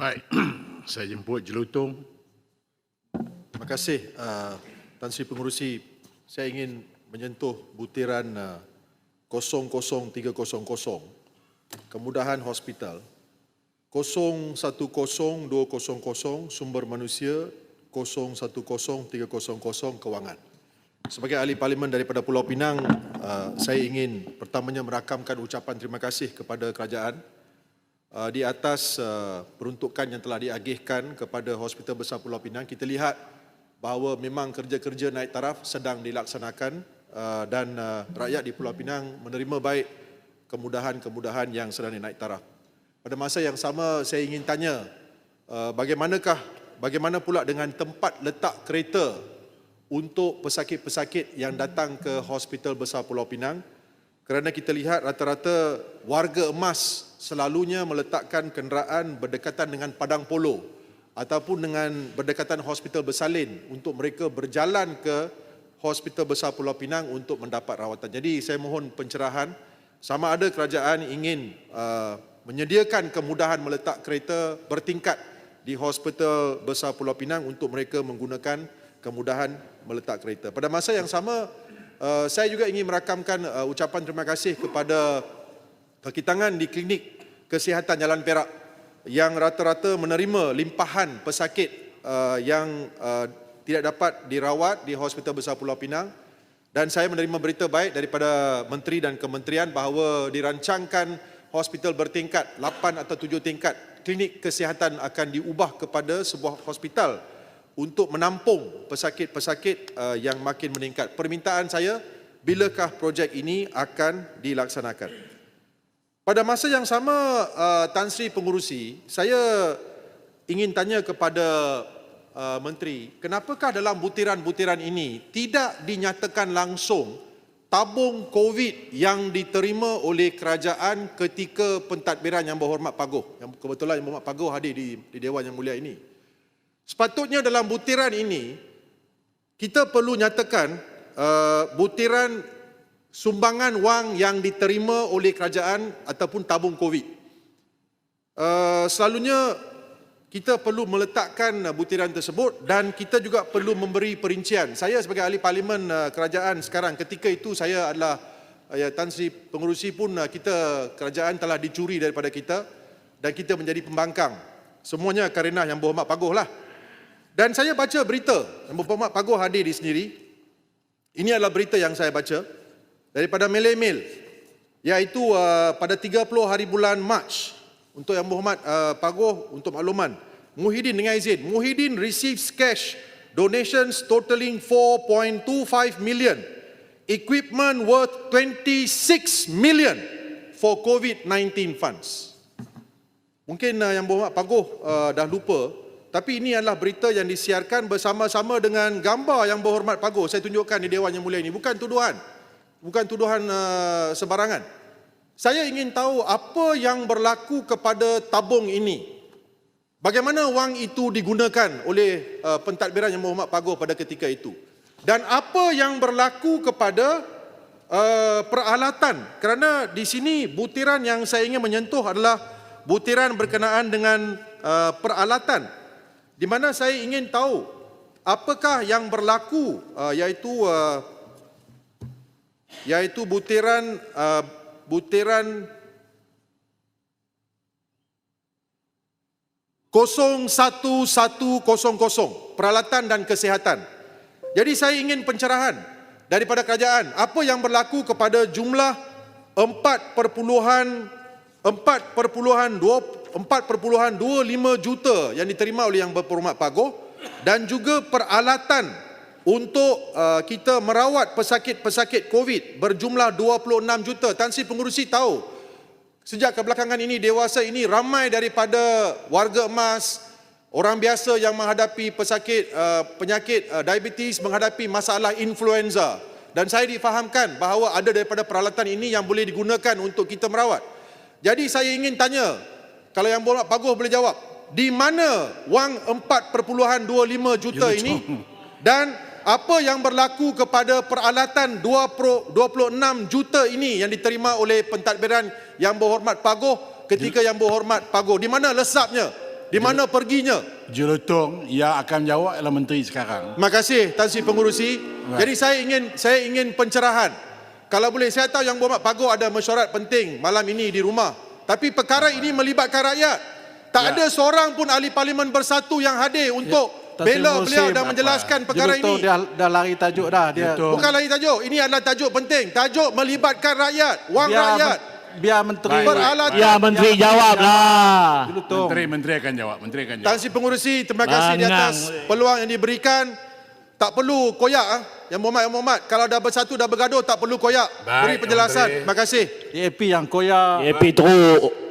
Baik, saya jemput Jelutong. Terima kasih uh, Tan Sri Pengurusi. Saya ingin menyentuh butiran uh, 00300 Kemudahan Hospital 010200 Sumber Manusia 010300 Kewangan. Sebagai ahli parlimen daripada Pulau Pinang, uh, saya ingin pertamanya merakamkan ucapan terima kasih kepada kerajaan uh, di atas uh, peruntukan yang telah diagihkan kepada Hospital Besar Pulau Pinang. Kita lihat bahawa memang kerja-kerja naik taraf sedang dilaksanakan uh, dan rakyat di Pulau Pinang menerima baik kemudahan-kemudahan yang sedang dinaik taraf. Pada masa yang sama saya ingin tanya bagaimanakah bagaimana pula dengan tempat letak kereta untuk pesakit-pesakit yang datang ke Hospital Besar Pulau Pinang kerana kita lihat rata-rata warga emas selalunya meletakkan kenderaan berdekatan dengan padang polo ataupun dengan berdekatan Hospital Bersalin untuk mereka berjalan ke Hospital Besar Pulau Pinang untuk mendapat rawatan. Jadi saya mohon pencerahan sama ada kerajaan ingin uh, menyediakan kemudahan meletak kereta bertingkat di Hospital Besar Pulau Pinang untuk mereka menggunakan kemudahan meletak kereta. Pada masa yang sama, uh, saya juga ingin merakamkan uh, ucapan terima kasih kepada kekitangan di klinik kesihatan Jalan Perak yang rata-rata menerima limpahan pesakit uh, yang uh, tidak dapat dirawat di Hospital Besar Pulau Pinang. Dan saya menerima berita baik daripada menteri dan kementerian bahawa dirancangkan hospital bertingkat 8 atau 7 tingkat klinik kesihatan akan diubah kepada sebuah hospital untuk menampung pesakit-pesakit uh, yang makin meningkat. Permintaan saya bilakah projek ini akan dilaksanakan? Pada masa yang sama uh, Tan Sri Pengurusi, saya ingin tanya kepada uh, menteri, kenapakah dalam butiran-butiran ini tidak dinyatakan langsung tabung COVID yang diterima oleh kerajaan ketika pentadbiran Yang Berhormat Pagoh. Yang kebetulan Yang Berhormat Pagoh hadir di, di Dewan Yang Mulia ini. Sepatutnya dalam butiran ini kita perlu nyatakan uh, butiran sumbangan wang yang diterima oleh kerajaan ataupun tabung COVID. Uh, selalunya kita perlu meletakkan uh, butiran tersebut dan kita juga perlu memberi perincian. Saya sebagai ahli parlimen uh, kerajaan sekarang ketika itu saya adalah uh, ya, Tan Sri Pengurusi pun uh, kita kerajaan telah dicuri daripada kita dan kita menjadi pembangkang. Semuanya kerana yang berhormat pagoh lah. Dan saya baca berita, berhormat pagoh hadir di sendiri. Ini adalah berita yang saya baca daripada Malay Mail iaitu uh, pada 30 hari bulan Mac untuk yang berhormat uh, pagoh untuk makluman. Muhyiddin dengan izin, Muhyiddin receives cash donations totaling 4.25 million, equipment worth 26 million for COVID-19 funds. Mungkin uh, yang berhormat pagoh uh, dah lupa tapi ini adalah berita yang disiarkan bersama-sama dengan gambar yang berhormat pagoh. Saya tunjukkan di Dewan Yang Mulia ini. Bukan tuduhan. Bukan tuduhan uh, sebarangan. Saya ingin tahu apa yang berlaku kepada tabung ini. Bagaimana wang itu digunakan oleh uh, pentadbiran yang berhormat pagoh pada ketika itu. Dan apa yang berlaku kepada uh, peralatan. Kerana di sini butiran yang saya ingin menyentuh adalah butiran berkenaan dengan uh, peralatan di mana saya ingin tahu apakah yang berlaku uh, iaitu uh, iaitu butiran uh, butiran 01100 peralatan dan kesihatan. Jadi saya ingin pencerahan daripada kerajaan apa yang berlaku kepada jumlah 4.4.2 4.25 juta yang diterima oleh yang berhormat Pagoh dan juga peralatan untuk uh, kita merawat pesakit-pesakit COVID berjumlah 26 juta. Tan Sri Pengurusi tahu sejak kebelakangan ini dewasa ini ramai daripada warga emas orang biasa yang menghadapi pesakit uh, penyakit uh, diabetes menghadapi masalah influenza dan saya difahamkan bahawa ada daripada peralatan ini yang boleh digunakan untuk kita merawat. Jadi saya ingin tanya kalau yang bolak bagus boleh jawab. Di mana wang 4.25 juta ini dan apa yang berlaku kepada peralatan 26 juta ini yang diterima oleh pentadbiran yang berhormat Pagoh ketika yang berhormat Pagoh. Di mana lesapnya? Di mana perginya? Jelutong yang akan jawab adalah menteri sekarang. Terima kasih Tan Sri Pengurusi. Jadi saya ingin saya ingin pencerahan. Kalau boleh saya tahu yang Berhormat Pago ada mesyuarat penting malam ini di rumah. Tapi perkara ini melibatkan rakyat. Tak Ya. ada seorang pun ahli parlimen bersatu yang hadir untuk Tan Sri bela Muhsin, beliau dan apa? menjelaskan perkara Jelutung ini. dia dah lari tajuk dah. Dia Jelutung. Bukan lagi tajuk. Ini adalah tajuk penting. Tajuk melibatkan rakyat, wang biar, rakyat. biar menteri Baik, Peralatan. Ya menteri jawablah. Jelutung. Menteri menteri akan jawab, menteri akan jawab. Sri Pengurusi, terima kasih di Mangang. atas peluang yang diberikan. Tak perlu koyak ah. Yang Muhammad, yang Muhammad. Kalau dah bersatu, dah bergaduh, tak perlu koyak. Baik, Beri penjelasan. Terima kasih. DAP yang koyak. DAP teruk.